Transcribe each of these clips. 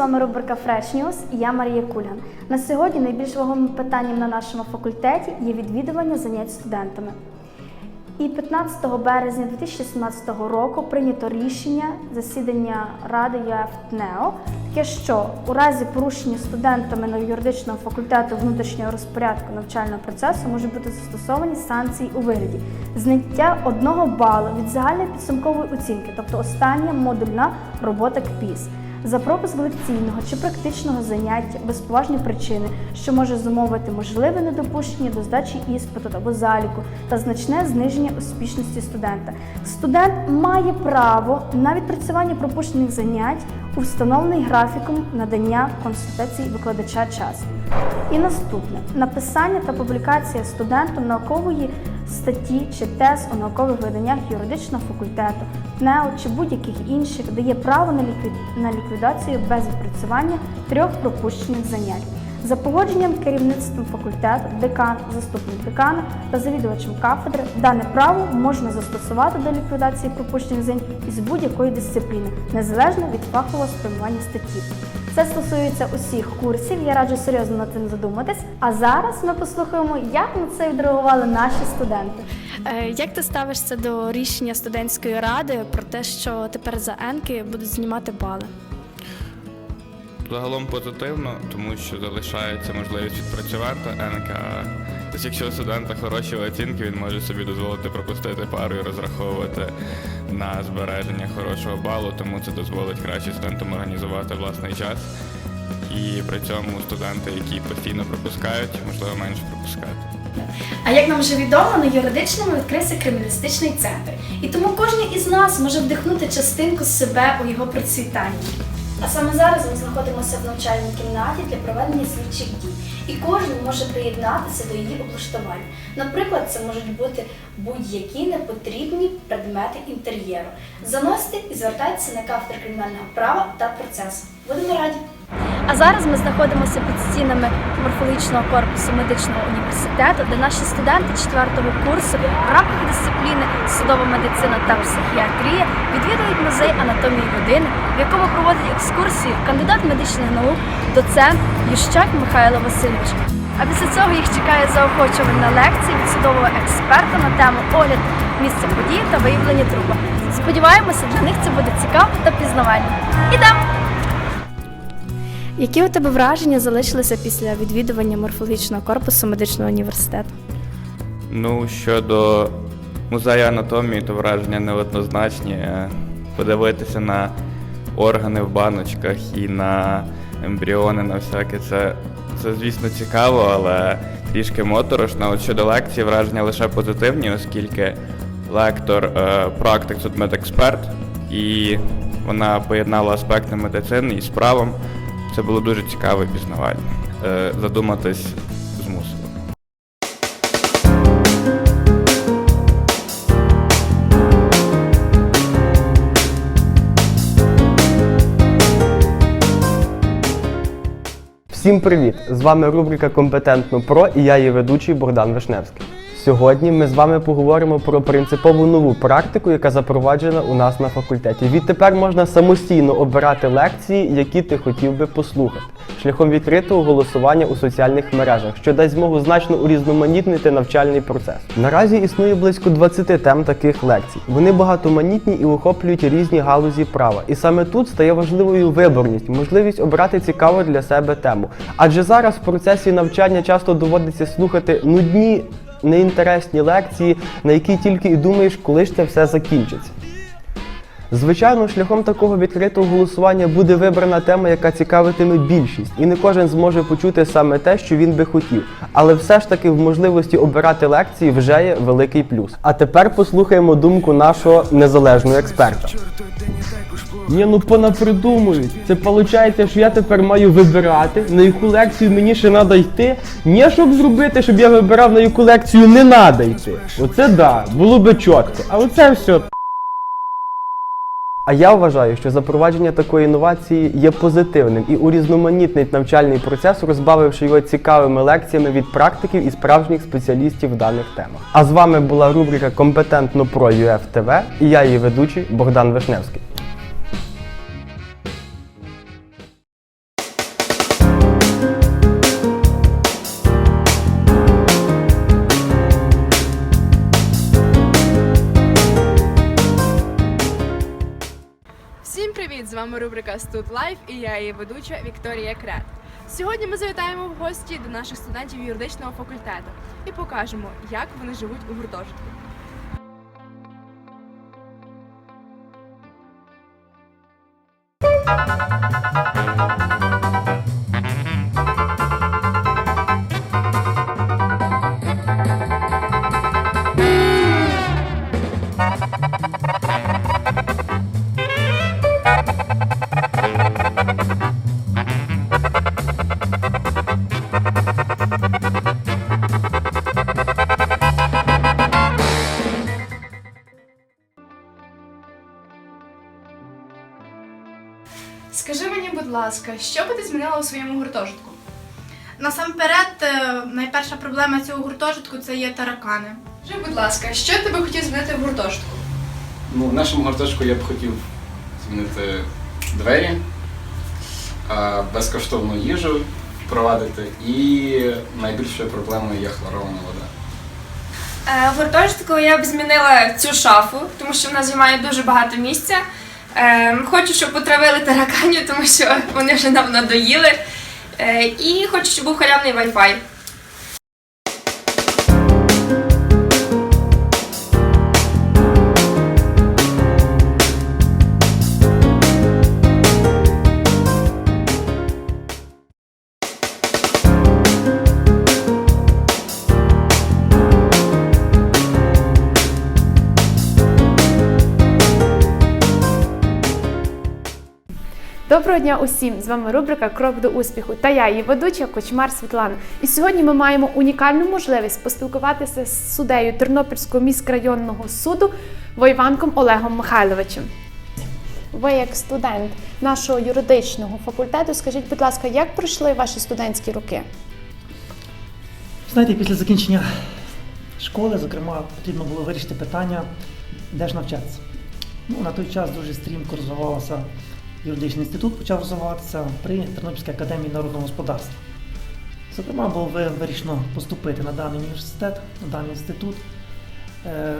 вами рубрика Fresh News і я Марія Кулян. На сьогодні найбільш вагомим питанням на нашому факультеті є відвідування занять студентами. І 15 березня 2017 року прийнято рішення засідання Ради ЮФТНЕО, таке, що у разі порушення студентами на юридичного факультету внутрішнього розпорядку навчального процесу можуть бути застосовані санкції у вигляді зняття одного балу від загальної підсумкової оцінки, тобто остання модульна робота КПІС. За пропуск лекційного чи практичного заняття без поважної причини, що може зумовити можливе недопущення до здачі іспиту або заліку та значне зниження успішності студента. Студент має право на відпрацювання пропущених занять у встановлений графіком надання консультацій викладача час. І наступне написання та публікація студентом наукової статті чи тез у наукових виданнях юридичного факультету, НЕО чи будь-яких інших дає право на, ліквід... на ліквідацію без відпрацювання трьох пропущених занять. За погодженням керівництвом факультету, декан, заступник декана та завідувачем кафедри дане право можна застосувати до ліквідації пропущених занять із будь-якої дисципліни, незалежно від фахового спрямування статті. Це стосується усіх курсів. Я раджу серйозно над цим задуматись. А зараз ми послухаємо, як на це відреагували наші студенти. Е, Як ти ставишся до рішення студентської ради про те, що тепер за енки будуть знімати бали? Загалом позитивно, тому що залишається можливість відпрацювати НК. Тобто, якщо у студента хороші оцінки, він може собі дозволити пропустити пару і розраховувати на збереження хорошого балу, тому це дозволить краще студентам організувати власний час. І при цьому студенти, які постійно пропускають, можливо, менше пропускати. А як нам вже відомо, на юридичному відкрився криміналістичний центр, і тому кожен із нас може вдихнути частинку себе у його процвітанні. А саме зараз ми знаходимося в навчальній кімнаті для проведення слідчих дій, і кожен може приєднатися до її облаштування. Наприклад, це можуть бути будь-які непотрібні предмети інтер'єру. Заносьте і звертайтеся на кафедру кримінального права та процесу. Будемо раді! А зараз ми знаходимося під стінами морфологічного корпусу медичного університету, де наші студенти четвертого курсу в рамках дисципліни судова медицина та психіатрія відвідують музей анатомії людини, в якому проводить екскурсію кандидат медичних наук, доцент Ющак Михайло Васильович. А після цього їх чекає заохочувальна лекція від судового експерта на тему огляд місця події та виявлення трупа. Сподіваємося, для них це буде цікаво та пізнавально. Ідемо! Які у тебе враження залишилися після відвідування морфологічного корпусу медичного університету? Ну, щодо музею анатомії, то враження неоднозначні. Е, Подивитися на органи в баночках і на ембріони, на всяке, це, це звісно, цікаво, але трішки моторошно. От щодо лекції, враження лише позитивні, оскільки лектор е, практик судмедексперт, і вона поєднала аспекти медицини із правом. Це було дуже цікаво і пізнавально. Е, задуматись змусило. Всім привіт! З вами рубрика Компетентно Про і я її ведучий Богдан Вишневський. Сьогодні ми з вами поговоримо про принципову нову практику, яка запроваджена у нас на факультеті. Відтепер можна самостійно обирати лекції, які ти хотів би послухати, шляхом відкритого голосування у соціальних мережах, що дасть змогу значно урізноманітнити навчальний процес. Наразі існує близько 20 тем таких лекцій. Вони багатоманітні і охоплюють різні галузі права. І саме тут стає важливою виборність, можливість обрати цікаву для себе тему. Адже зараз в процесі навчання часто доводиться слухати нудні неінтересні лекції, на які тільки і думаєш, коли ж це все закінчиться. Звичайно, шляхом такого відкритого голосування буде вибрана тема, яка цікавитиме більшість, і не кожен зможе почути саме те, що він би хотів. Але все ж таки в можливості обирати лекції вже є великий плюс. А тепер послухаємо думку нашого незалежного експерта. Ні, ну понапридумують. Це виходить, що я тепер маю вибирати, на яку лекцію мені ще треба йти. Ні, щоб зробити, щоб я вибирав, на яку лекцію не треба йти. Оце да, було би чітко. А оце все. А я вважаю, що запровадження такої інновації є позитивним і урізноманітнить навчальний процес, розбавивши його цікавими лекціями від практиків і справжніх спеціалістів в даних темах. А з вами була рубрика Компетентно про ЮФ ТВ і я її ведучий Богдан Вишневський. Вами рубрика Студ Лайф і я її ведуча Вікторія Крет. Сьогодні ми завітаємо в гості до наших студентів юридичного факультету і покажемо, як вони живуть у гуртожитку. Скажи ласка, що би ти змінила у своєму гуртожитку? Насамперед, е, найперша проблема цього гуртожитку це є таракани. Скажи, будь ласка, що ти би хотів змінити в гуртожитку? Ну, в нашому гуртожитку я б хотів змінити двері, безкоштовну їжу впровадити і найбільшою проблемою є хлорована вода. Е, В гуртожитку я б змінила цю шафу, тому що вона займає дуже багато місця. Е, Хочу, щоб потравили тараканів, тому що вони вже нам надоїли. Е, І хочу, щоб був халявний Wi-Fi. Доброго дня усім! З вами рубрика Крок до успіху та я, її ведуча Кочмар Світлана. І сьогодні ми маємо унікальну можливість поспілкуватися з суддею Тернопільського міськрайонного суду Войванком Олегом Михайловичем. Ви як студент нашого юридичного факультету, скажіть, будь ласка, як пройшли ваші студентські роки? Знаєте, після закінчення школи, зокрема, потрібно було вирішити питання, де ж навчатися. Ну, на той час дуже стрімко розвивався юридичний інститут, почав розвиватися при Тернопільській академії народного господарства. Зокрема, було вирішено поступити на даний університет, на даний інститут. Е,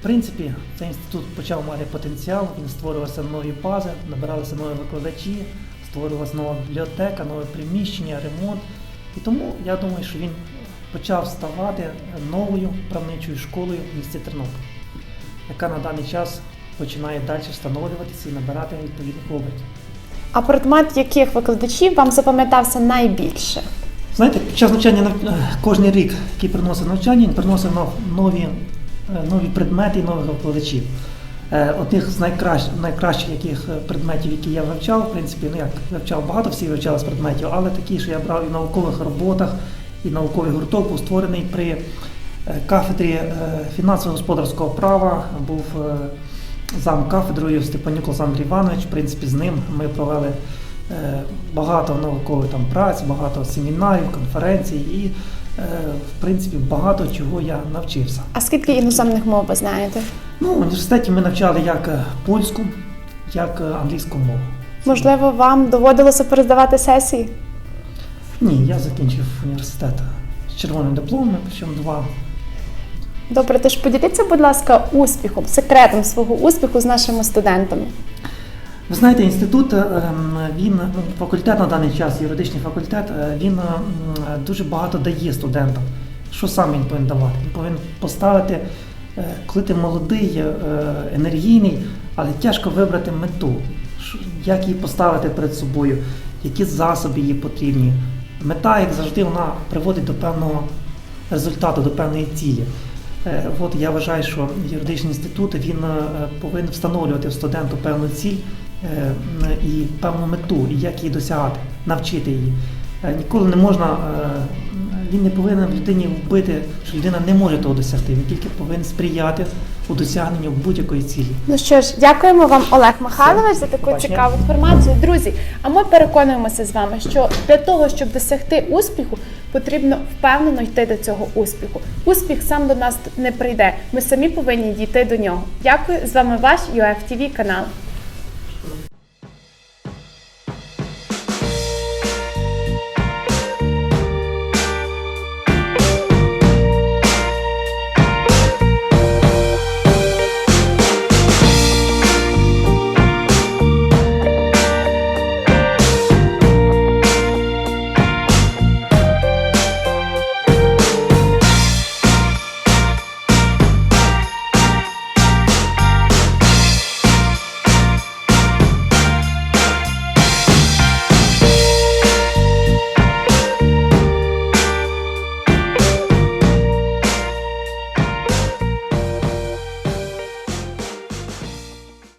В принципі, цей інститут почав мати потенціал, він створювався нові бази, набиралися нові викладачі, створювалася нова бібліотека, нове приміщення, ремонт. І тому я думаю, що він почав ставати новою правничою школою в місті Тернопіль, яка на даний час починає далі встановлюватися і набирати відповідних обертів. А предмет яких викладачів вам запам'ятався найбільше? Знаєте, під час навчання нав- е, кожен рік, який приносить навчання, він приносить нов- нові, е, нові предмети і нових викладачів. Е, Одних з найкращих, найкращих яких предметів, які я вивчав, в принципі, ну як вивчав багато, всі вивчали з предметів, але такі, що я брав і в наукових роботах, і науковий гурток був створений при кафедрі фінансово-господарського права, був зам кафедрою Степанюк Олександр Іванович. В принципі, з ним ми провели е, багато наукових там праць, багато семінарів, конференцій і, е, в принципі, багато чого я навчився. А скільки іноземних мов ви знаєте? Ну, в університеті ми навчали як е, польську, як англійську мову. Можливо, вам доводилося перездавати сесії? Ні, я закінчив університет з червоним дипломом, причому два. Добре, тож поділіться, будь ласка, успіхом, секретом свого успіху з нашими студентами. Ви знаєте, інститут, е, він ну, факультет на даний час, юридичний факультет, е, він дуже багато дає студентам. Що саме він повинен давати? Він повинен поставити, е, коли ти молодий, енергійний, але тяжко вибрати мету. Як її поставити перед собою, які засоби їй потрібні. Мета, як завжди, вона приводить до певного результату, до певної цілі. Е, От я вважаю, що юридичний інститут він е, повинен встановлювати в студенту певну ціль е, і певну мету, і як її досягати, навчити її. Ніколи не можна, він не повинен людині вбити, що людина не може того досягти. Він тільки повинен сприяти у досягненню будь-якої цілі. Ну що ж, дякуємо вам, Олег Михайлович, за таку Побачення. цікаву інформацію. Друзі, а ми переконуємося з вами, що для того, щоб досягти успіху, потрібно впевнено йти до цього успіху. Успіх сам до нас не прийде. Ми самі повинні дійти до нього. Дякую. З вами ваш UFTV канал.